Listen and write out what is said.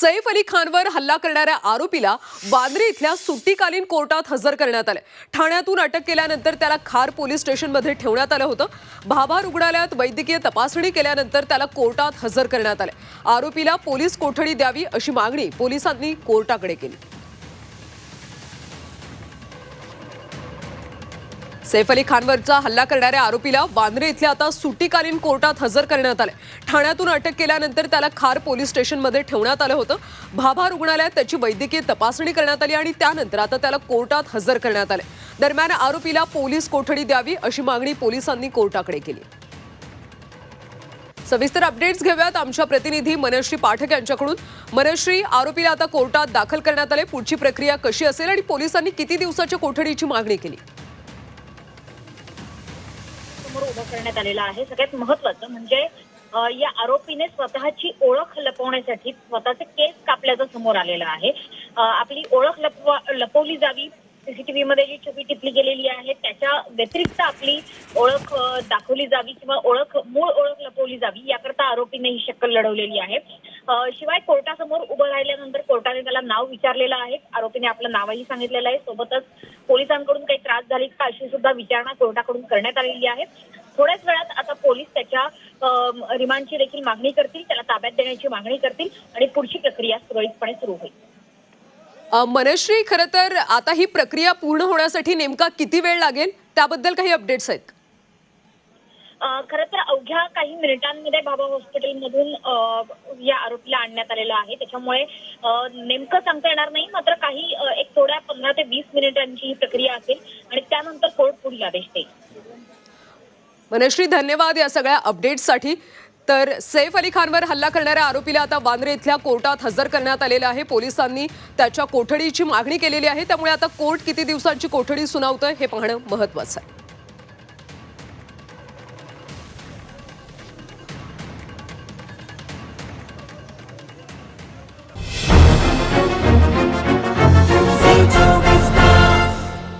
सैफ अली खानवर हल्ला करणाऱ्या आरोपीला वांद्रे इथल्या सुट्टीकालीन कोर्टात हजर करण्यात आले. ठाण्यातून अटक केल्यानंतर त्याला खार पोलीस स्टेशनमध्ये ठेवण्यात आलं होतं. भाभा रुग्णालयात वैद्यकीय तपासणी केल्यानंतर त्याला कोर्टात हजर करण्यात आले. आरोपीला पोलीस कोठडी द्यावी अशी मागणी पोलिसांनी कोर्टाकडे केली. सैफ अली खानवरचा हल्ला करणाऱ्या आरोपीला वांद्रे इथल्या आता सुटीकालीन कोर्टात हजर करण्यात आले ठाण्यातून अटक केल्यानंतर त्याला खार पोलीस स्टेशनमध्ये ठेवण्यात आलं होतं. भाभा रुग्णालयात त्याची वैद्यकीय तपासणी करण्यात आली आणि त्यानंतर आता त्याला कोर्टात हजर करण्यात आले दरम्यान आरोपीला पोलीस कोठडी द्यावी अशी मागणी पोलिसांनी कोर्टाकडे केली. सविस्तर अपडेट्स घेऊयात आमच्या प्रतिनिधी मनश्री पाठक यांच्याकडून. मनश्री आरोपीला आता कोर्टात दाखल करण्यात आले पुढची प्रक्रिया कशी असेल आणि पोलिसांनी किती दिवसाच्या कोठडीची मागणी केली? समोर उभं करण्यात आलेलं आहे. सगळ्यात महत्वाचं म्हणजे या आरोपीने स्वतःची ओळख लपवण्यासाठी स्वतःचे केस कापल्याचं समोर आलेलं आहे. आपली ओळख लपवा लपवली जावी. सीसीटीव्ही मध्ये जी छबी टिपली गेलेली आहे त्याच्या व्यतिरिक्त आपली ओळख दाखवली जावी किंवा ओळख मूळ ओळख लपवली जावी याकरता आरोपीने ही शक्कल लढवलेली आहे. शिवाय कोर्टासमोर उभं राहिल्यानंतर कोर्टाने त्याला नाव विचारलेलं आहे. आरोपीने आपलं नावही सांगितलेलं आहे. सोबतच पोलिसांकडून काही त्रास झाली का अशी सुद्धा विचारणा कोर्टाकडून करण्यात आलेली आहे. थोड्याच वेळात आता पोलीस त्याच्या रिमांडची देखील मागणी करतील. त्याला ताब्यात देण्याची मागणी करतील आणि पुढची प्रक्रिया सुरळीतपणे सुरू होईल. मनश्री खरं तर आता ही प्रक्रिया पूर्ण होण्यासाठी नेमका किती वेळ लागेल? त्याबद्दल काही अपडेट्स आहेत खरं तर अवघ्या काही मिनिटांमध्ये बाबा हॉस्पिटलमधून या आरोपीला आणण्यात आलेलं आहे. त्याच्यामुळे नेमकं सांगता येणार नाही. मात्र काही एक थोड्या पंधरा ते वीस मिनिटांची ही प्रक्रिया असेल आणि त्यानंतर कोर्ट पुढील आदेश देईल. मनश्री धन्यवाद या सगळ्या अपडेट्ससाठी. तर सैफ अली खानवर हल्ला करणाऱ्या आरोपीला आता वांद्रे इथल्या कोर्टात हजर करण्यात आलेलं आहे. पोलिसांनी त्याच्या कोठडीची मागणी केलेली आहे. त्यामुळे आता कोर्ट किती दिवसांची कोठडी सुनावतं हे पाहणं महत्वाचं आहे.